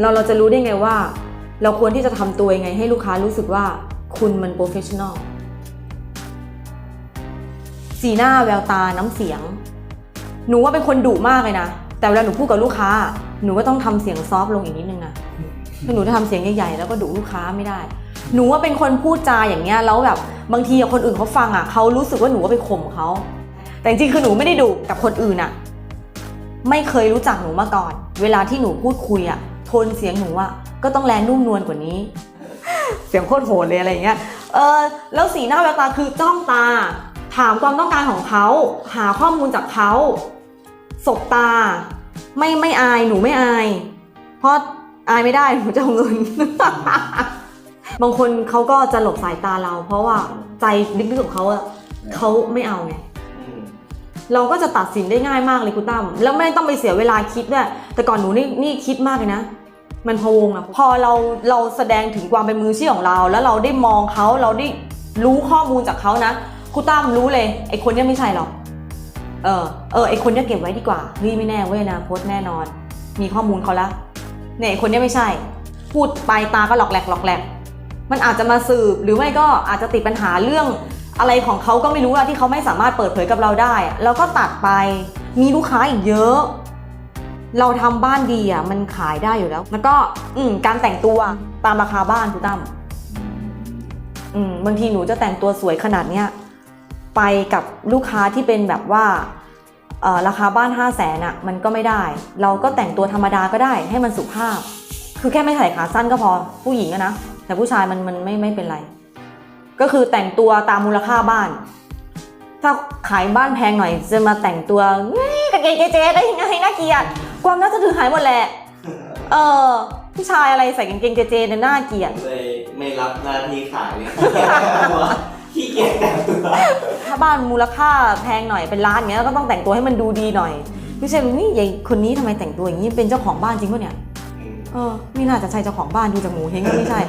เราเราจะรู้ได้ไงว่า เราควรที่จะทำตัวยังไงให้ลูกค้ารู้สึกว่าคุณมันโปรเฟชชั่นอลสีหน้าแววตาน้ำเสียง หนูว่าเป็นคนดุมากเลยนะ แต่เวลาหนูพูดกับลูกค้า หนูก็ต้องทำเสียงซอฟต์ลงอีกนิดนึงนะถ้าหนูจะทำเสียงใหญ่ๆแล้วก็ดุลูกค้าไม่ได้ หนูว่าเป็นคนพูดจาอย่างเงี้ยแล้วแบบบางทีคนอื่นเขาฟังอะเขารู้สึกว่าหนูว่าไปข่มเขาแต่จริงๆคือหนูไม่ได้ดุกับคนอื่นอะ ไม่เคยรู้จักหนูมาก่อน เวลาที่หนูพูดคุยอะ โทนเสียงหนูอะก็ต้องแลนุ่มนวลกว่านี้ เสียงโคตรโหดเลยอะไรอย่างเงี้ยเออแล้วสีหน้าแววตาคือจ้องตา ถามความต้องการของเขา หาข้อมูลจากเขาสบตา ไม่ไม่อายหนูไม่อาย เพราะอายไม่ได้หนูจะเอาเงิน บางคนเขาก็จะหลบสายตาเรา เพราะว่าใจลึกๆของเขาอะเขาไม่เอาไงอืมเราก็จะตัดสินได้ง่ายมากเลยคุณตั้มแล้วไม่ต้องไปเสียเวลาคิดด้วยแต่ก่อนหนูนี่นี่คิดมากเลยนะ มันพะวงอะพอเราเราแสดงถึงความเป็นมืออาชีพของเรา แล้วเราได้มองเขาเราได้รู้ข้อมูลจากเขานะคุณตั้มรู้เลยไอคนเนี้ยไม่ใช่หรอกเออเออไอคนเนี้ยเก็บไว้ดีกว่าเฮ้ยไม่แน่เว้ยอนะโพสแน่นอน มีข้อมูลเขาละเนี่ยไอคนเนี้ยไม่ใช่ พูดไปตาก็หลอกแหลกหลอกแหลกมันอาจจะมาสืบหรือไม่ก็อาจจะติดปัญหาเรื่องอะไรของเขาก็ไม่รู้อะที่เขาไม่สามารถเปิดเผยกับเราได้อะเราก็ตัดไปมีลูกค้าอีกเยอะ เราทำบ้านดีอะมันขายได้อยู่แล้ว แล้วก็อืมการแต่งตัวตามราคาบ้านคุณตั้มอืมบางทีหนูจะแต่งตัวสวยขนาดเนี้ยไปกับลูกค้าที่เป็นแบบว่าราคาบ้าน 5 0 0แสนอะมันก็ไม่ได้ เราก็แต่งตัวธรรมดาก็ได้ให้มันสุภาพ คือแค่ไม่ใส่ขาสั้นก็พอผู้หญิงอะนะ แต่ผู้ชายมันมันไม่ไม่เป็นไร ก็คือแต่งตัวตามมูลค่าบ้าน ถ้าขายบ้านแพงหน่อยจะมาแต่งตัวเฮ้ยกางเกงเจ๊ๆได้ยังไงน่าเกลียด ความน่าจะถือหายหมดแหละ เออผู้ชายอะไรใส่กางเกงเจ๊ๆเนี่ยน่าเกลียด เลยไม่รับหน้าที่ขายเลยขี้เกียจแต่งตัวถ้าบ้านมูลค่าแพงหน่อยเป็นล้านอย่างเงี้ยก็ต้องแต่งตัวให้มันดูดีหน่อยไม่ใช่นี่ยายคนนี้ทำไมแต่งตัวอย่างนี้เป็นเจ้าของบ้านจริงปะเนี่ย เออไม่น่าจะใช่เจ้าของบ้านดูจากหมูเฮงก็ไม่ใช่